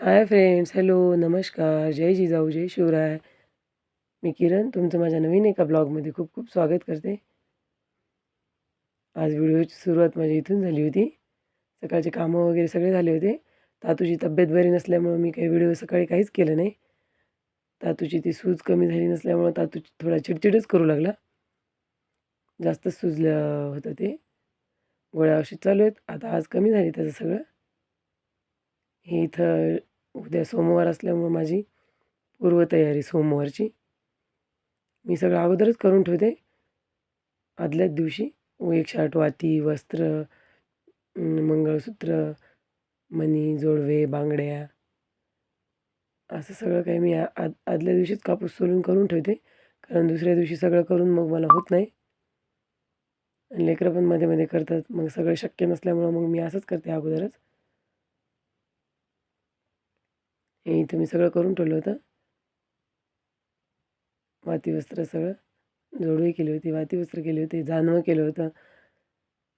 Hi friends hello नमस्कार जय जिजाऊ जय शिवराय. मी किरण तुमचं माझ्या नवीन एका ब्लॉगमध्ये खूप खूप स्वागत करते. आज व्हिडिओची सुरुवात माझी इथून झाली होती. सकाळचे कामं वगैरे सगळे झाले होते. तातूची तब्येत बरी नसल्यामुळं मी काही व्हिडिओ सकाळी काहीच केलं नाही. तातूची ती सूज कमी झाली नसल्यामुळं तातूची थोडा चिडचिडच करू लागला. जास्तच सुजलं होतं ते. गोळ्या औषध चालू आहेत. आता आज कमी झाली त्याचं सगळं. हे इथं उद्या सोमवार असल्यामुळं माझी पूर्वतयारी सोमवारची. मी सगळं अगोदरच करून ठेवते. आदल्याच दिवशी एक शर्ट वाती वस्त्र मंगळसूत्र मणी जोडवे बांगड्या असं सगळं काही मी आ आद आदल्या दिवशीच कापूस सोलून करून ठेवते. कारण दुसऱ्या दिवशी सगळं करून मग मला होत नाही. आणि लेकरं पण मध्ये मध्ये करतात. मग सगळं शक्य नसल्यामुळं मग मी असंच करते अगोदरच. हे इथं मी सगळं करून ठेवलं होतं. वाती वस्त्र सगळं जोडवी केली होती वाती वस्त्र केले होते जानवं केलं होतं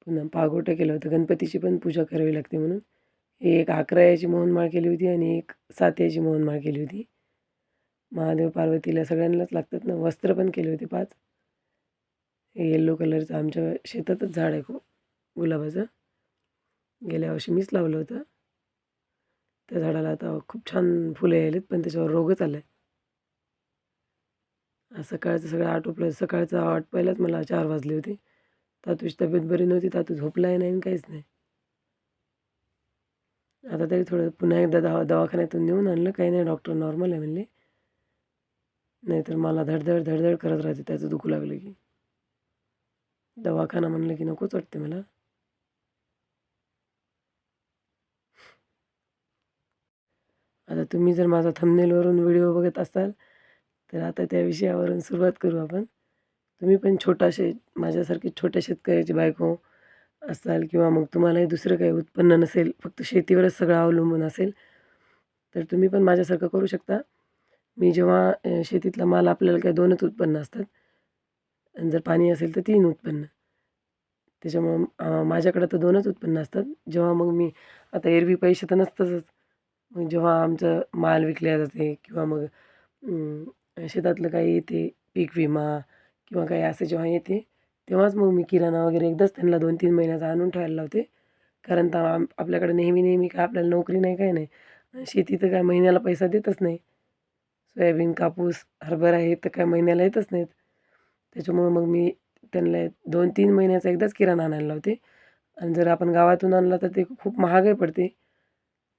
पुन्हा पागोटं केलं होतं. गणपतीची पण पूजा करावी लागते म्हणून. एक अकरा याची मोहनमाळ केली होती आणि एक सात याची मोहनमाळ केली होती. महादेव पार्वतीला सगळ्यांनाच लागतात ना वस्त्र पण केले होते पाच. हे येल्लो कलरचं आमच्या शेतातच झाड आहे खूप गुलाबाचं. गेल्या वर्षी मीच लावलं होतं. त्या झाडाला आता खूप छान फुलं आलेत पण त्याच्यावर रोगच आला आहे सकाळचं सगळं आटोपलं सकाळचं पहिलाच मला चार वाजली होती. तातूची तब्येत बरी नव्हती तातू झोपलाही नाही आणि काहीच नाही. आता तरी थोडं पुन्हा एकदा दवा दवाखान्यातून नेऊन आणलं काही नाही डॉक्टर नॉर्मल आहे म्हणले. नाहीतर मला धडधड धडधड करत राहते त्याचं दुखू लागलं की. दवाखाना म्हणलं की नकोच वाटते मला. आता तुम्ही जर माझा थंबनेलवरून व्हिडिओ बघत असाल तर आता त्या विषयावरून सुरुवात करू आपण. तुम्ही पण छोटासे माझ्यासारखे छोट्या शेतकऱ्याची बायको असाल किंवा मग तुम्हालाही दुसरं काही उत्पन्न नसेल फक्त शेतीवरच सगळं अवलंबून असेल तर तुम्ही पण माझ्यासारखं करू शकता. मी जेव्हा शेतीतला माल आपल्याला काही दोनच उत्पन्न असतात आणि जर पाणी असेल तर तीन उत्पन्न. त्याच्यामुळं माझ्याकडं तर दोनच उत्पन्न असतात. जेव्हा मग मी आता एरवी पैसे तर नसतातच जेव्हा आमचं माल विकल्या जाते किंवा मग शेतातलं काही येते पीक विमा किंवा काही असं जेव्हा येते तेव्हाच मग मी किराणा वगैरे एकदाच त्यांना दोन तीन महिन्याचा आणून ठेवायला लावते. कारण तर आम आपल्याकडे नेहमी नेहमी काय आपल्याला नोकरी नाही काय नाही. शेती तर काय महिन्याला पैसा देतच नाही. सोयाबीन कापूस हरभरा हे तर काय महिन्याला येतच नाहीत. त्याच्यामुळं मग मी त्यांना दोन तीन महिन्याचा एकदाच किराणा आणायला लावते. आणि जर आपण गावातून आणला तर ते खूप महागही पडते.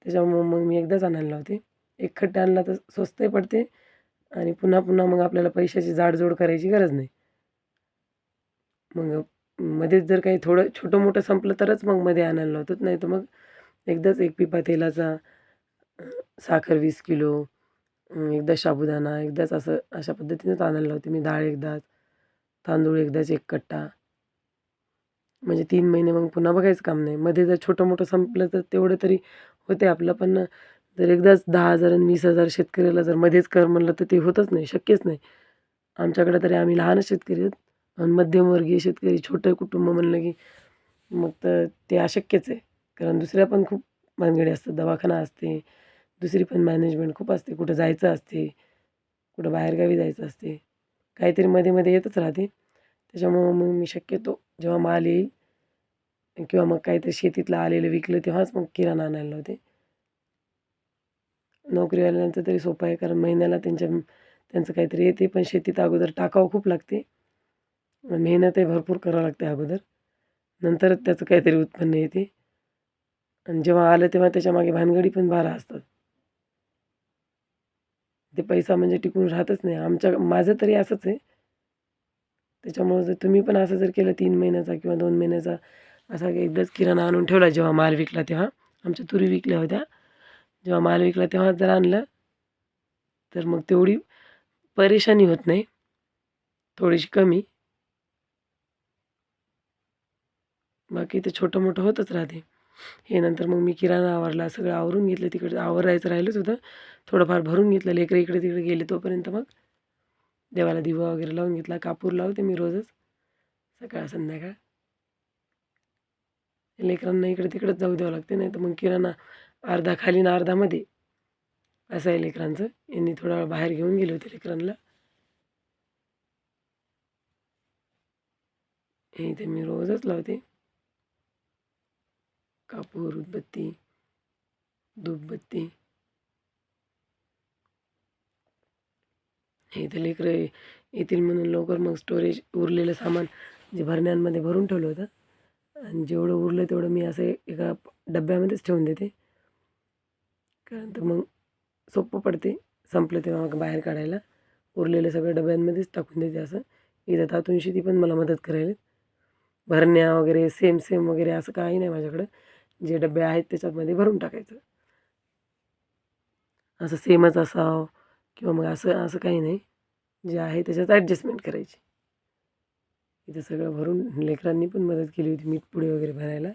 त्याच्यामुळं मग मी एकदाच आणायला लावते. एक खट्टा आणला तर स्वस्तही पडते आणि पुन्हा पुन्हा मग आपल्याला पैशाची जाडजोड करायची गरज नाही. मग मध्येच जर काही थोडं छोटं मोठं संपलं तरच मग मध्ये आणायला लावतात नाही तर मग एकदाच एक पिपा तेलाचा साखर वीस किलो एकदा साबुदाणा एकदाच असं अशा पद्धतीनेच आणायला लावते. मी डाळ एकदाच तांदूळ एकदाच एक कट्टा. म्हणजे तीन महिने मग पुन्हा बघायचं काम नाही. मध्ये जर छोटं मोठं संपलं तर तेवढं तरी होते आपलं. पण जर एकदाच दहा हजार आणि वीस हजार शेतकऱ्याला जर मध्येच कर म्हणलं तर ते होतच नाही शक्यच नाही. आमच्याकडे तरी आम्ही लहानच शेतकरी आहोत. आणि मध्यमवर्गीय शेतकरी छोटं कुटुंब म्हणलं की मग तर ते अशक्यच आहे. कारण दुसऱ्या पण खूप भानगडी असतात. दवाखाना असते दुसरी पण मॅनेजमेंट खूप असते. कुठं जायचं असते कुठं बाहेरगावी जायचं असते. काहीतरी मध्ये मध्ये येतच राहते. त्याच्यामुळं मग मी शक्यतो जेव्हा माल येईल किंवा मग काहीतरी शेतीतलं आलेलं विकलं तेव्हाच मग किराणा आणायला होते नोकरीवाल्यांचं तरी सोपं आहे कारण महिन्याला त्यांच्या त्यांचं काहीतरी येते पण शेतीत अगोदर टाकावं खूप लागते. मेहनतही भरपूर करावं लागते अगोदर. नंतरच त्याचं काहीतरी उत्पन्न येते. आणि जेव्हा आलं तेव्हा त्याच्यामागे भानगडी पण बारा असतात. ते पैसा म्हणजे टिकून राहतच नाही. आमच्या माझं तरी असंच आहे. त्याच्यामुळं जर तुम्ही पण असं जर केलं तीन महिन्याचा किंवा दोन महिन्याचा असा एकदाच किराणा आणून ठेवला जेव्हा माल विकला तेव्हा आमच्या तुरी विकल्या होत्या. जेव्हा माल विकला तेव्हा जर आणलं तर मग तेवढी परेशानी होत नाही. थोडीशी कमी. बाकी ते छोटं मोठं होतच राहते. हे नंतर मग मी किराणा आवरला सगळं आवरून घेतलं तिकडे आवरायचं राहिलंच होतं. थोडंफार भरून घेतलं लेकरं इकडे तिकडे गेले तोपर्यंत मग देवाला दिवा वगैरे लावून घेतला कापूर लावते मी रोजच सकाळ संध्याकाळ. लेकरांना इकडे तिकडेच जाऊ द्यावं लागते नाही तर मग किराणा अर्धा खाली ना अर्धामध्ये असं आहे लेकरांचं. यांनी थोडा वेळ बाहेर घेऊन गेले होते लेकरांना. हे इथे मी रोजच लावते. कापूर उदबत्ती धूपबत्ती. इथे लेकरं येतील म्हणून लवकर मग स्टोरेज उरलेलं सामान जे भरण्यांमध्ये भरून ठेवलं होतं. आणि जेवढं उरलं तेवढं मी असं एका डब्यामध्येच ठेवून देते. कारण तर मग सोपं पडते संपलं तेव्हा मग बाहेर काढायला. उरलेलं सगळं डब्यांमध्येच टाकून देते असं. इथं तातूनशी ती पण मला मदत करायला भरण्या वगैरे सेम सेम वगैरे असं काही नाही माझ्याकडं. जे डबे आहेत त्याच्यामध्ये भरून टाकायचं. असं सेमच असावं. किंवा मग असं असं काही नाही. जे आहे त्याच्यात ॲडजस्टमेंट करायची. इथं सगळं भरून लेकरांनी पण मदत केली होती मीठ पुढे वगैरे भरायला.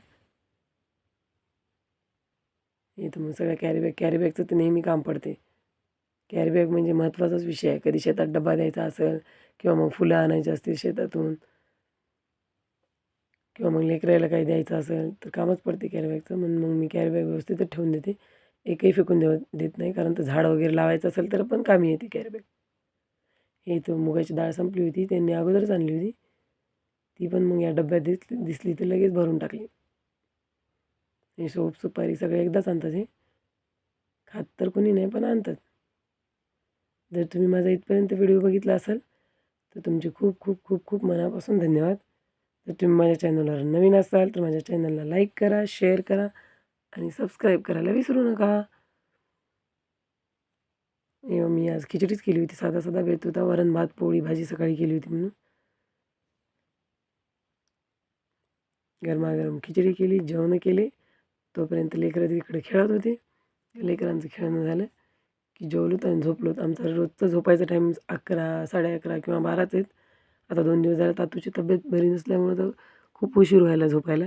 इथं मग सगळ्या कॅरीबॅग कॅरीबॅगचं ते तर नेहमी काम पडते. कॅरीबॅग म्हणजे महत्त्वाचाच विषय आहे. कधी शेतात डबा द्यायचा असेल किंवा मग फुलं आणायची असतील शेतातून किंवा मग लेकरायला काही द्यायचं असेल तर कामच पडते कॅरीबॅगचं म्हणून मग मी कॅरीबॅग व्यवस्थितच ठेवून देते. एकही फेकून देव देत नाही कारण तर झाड वगैरे लावायचं असेल तर पण कामी येते कॅरीबॅग हे तो मुगाची डाळ संपली होती त्यांनी अगोदरच आणली होती. ती पण मग या डब्यात दिसली दिसली तर लगेच भरून टाकली. हे सोप सुपारी सगळे एकदाच आणतात हे. खात तर कोणी नाही पण आणतात. जर तुम्ही माझा इथपर्यंत व्हिडिओ बघितला असाल तर तुमचे खूप खूप खूप खूप मनापासून धन्यवाद. जर तुम्ही माझ्या चॅनलवर नवीन असाल तर माझ्या चॅनलला लाईक करा शेअर करा. आणि सबस्क्राईब करायला विसरू नका. एवं मी आज खिचडीच केली होती. साधा साधा बेत होता. वरण भात पोळी भाजी सकाळी केली होती म्हणून. गरमागरम खिचडी केली जेवणं केले. तोपर्यंत लेकरं तिकडे खेळत होते. लेकरांचं खेळणं झालं की जेवलो आणि झोपलो आमचा रोजचा झोपायचा टाईम अकरा साडे अकरा किंवा बाराच आहेत. आता दोन दिवस झाले तातूची तब्येत बरी नसल्यामुळं तर खूप उशीर व्हायला झोपायला.